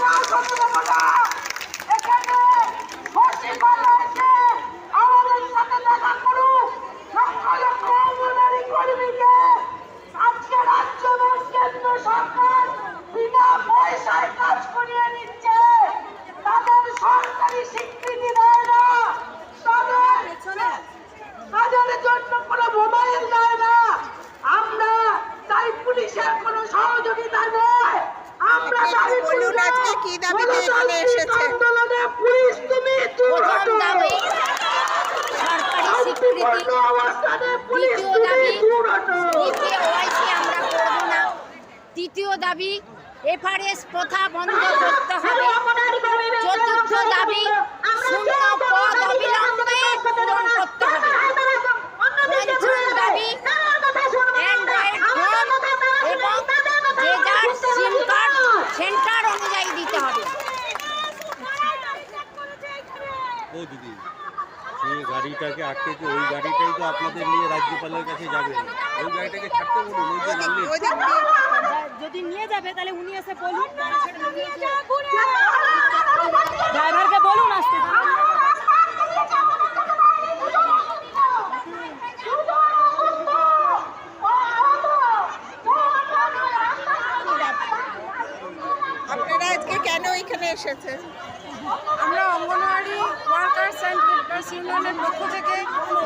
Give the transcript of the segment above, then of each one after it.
高兴，高兄弟。কি দাবিতে এখানে এসেছে? দাবি সরকারি স্বীকৃতি দ্বিতীয় দাবি দূর হটো। দ্বিতীয় ওয়াইসি আমরা করব না। তৃতীয় দাবি এফআরএস প্রথা বন্ধ করতে হবে চতুর্থ দাবি শূন্য পদ অবিলম্বে পূরণ করতে হবে পঞ্চম দাবি অ্যান্ড্রয়েড ফোন এবং যে যার সিম কার্ড সেন্টার অনুযায়ী দিতে হবে ও দিদি সেই গাড়িটাকে আটকেছে ওই গাড়িটাই তো আপনাদের নিয়ে রাজ্যপালের কাছে যাবে। ওই গাড়িটাকে ছাড়তে বলুন ওই যে যদি নিয়ে যাবে তাহলে উনি এসে বলুন। ড্রাইভারকে বলুন আসতে। আপনারা আজকে কেন এখানে এসেছেন? আমরা অঙ্গনওয়াড়ি অ্যান্ড ইউনিয়নের পক্ষ থেকে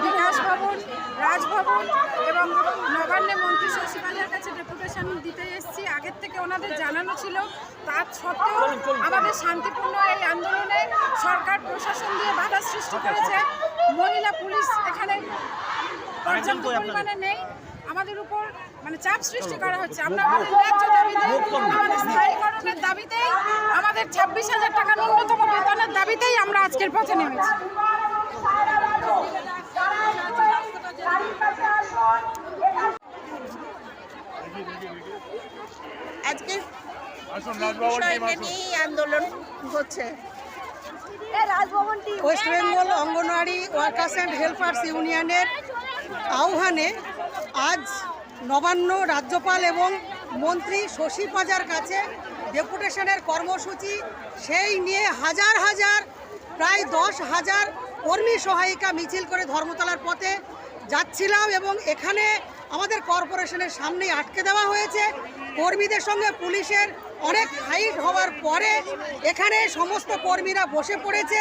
বিকাশ ভবন রাজভবন এবং নবান্নে মন্ত্রী শশীবাজার কাছে ডেপুটেশন দিতে এসেছি। আগের থেকে ওনাদের জানানো ছিল তার সত্ত্বেও আমাদের শান্তিপূর্ণ এই আন্দোলনে সরকার প্রশাসন দিয়ে বাধা সৃষ্টি করেছে। মহিলা পুলিশ এখানে পর্যাপ্ত পরিমাণে নেই। আমাদের উপর মানে চাপ সৃষ্টি করা হচ্ছে। আমরা আমাদের ন্যায্য দাবিতে আমাদের স্থায়ীকরণের দাবিতেই আমাদের ছাব্বিশ হাজার টাকা ন্যূনতম বেতনের দাবিতেই আমরা আজকের পথে নেমেছি। আজকে নিয়েই আন্দোলন হচ্ছে? West Bengal anganwadi workers and helpers ইউনিয়নের আহ্বানে আজ নবান্ন রাজ্যপাল এবং মন্ত্রী শশী পাজার কাছে ডেপুটেশনের কর্মসূচি সেই নিয়ে হাজার হাজার প্রায় দশ হাজার কর্মী সহায়িকা মিছিল করে ধর্মতলার পথে যাচ্ছিলাম এবং এখানে আমাদের কর্পোরেশনের সামনেই আটকে দেওয়া হয়েছে। কর্মীদের সঙ্গে পুলিশের অনেক ফাইট হওয়ার পরে এখানে সমস্ত কর্মীরা বসে পড়েছে।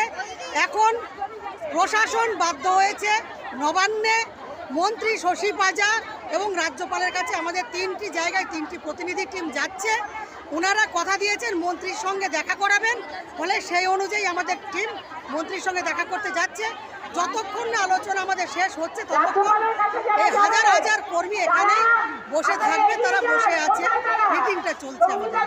এখন প্রশাসন বাধ্য হয়েছে নবান্নে মন্ত্রী শশী পাজা এবং রাজ্যপালের কাছে আমাদের তিনটি জায়গায় তিনটি প্রতিনিধি টিম যাচ্ছে। ওনারা কথা দিয়েছেন, মন্ত্রীর সঙ্গে দেখা করাবেন। ফলে সেই অনুযায়ী আমাদের টিম মন্ত্রীর সঙ্গে দেখা করতে যাচ্ছে। যতক্ষণ না আলোচনা আমাদের শেষ হচ্ছে, ততক্ষণ এই হাজার হাজার কর্মী এখানে বসে থাকবে, তারা বসে আছে। মিটিংটা চলছে আমাদের।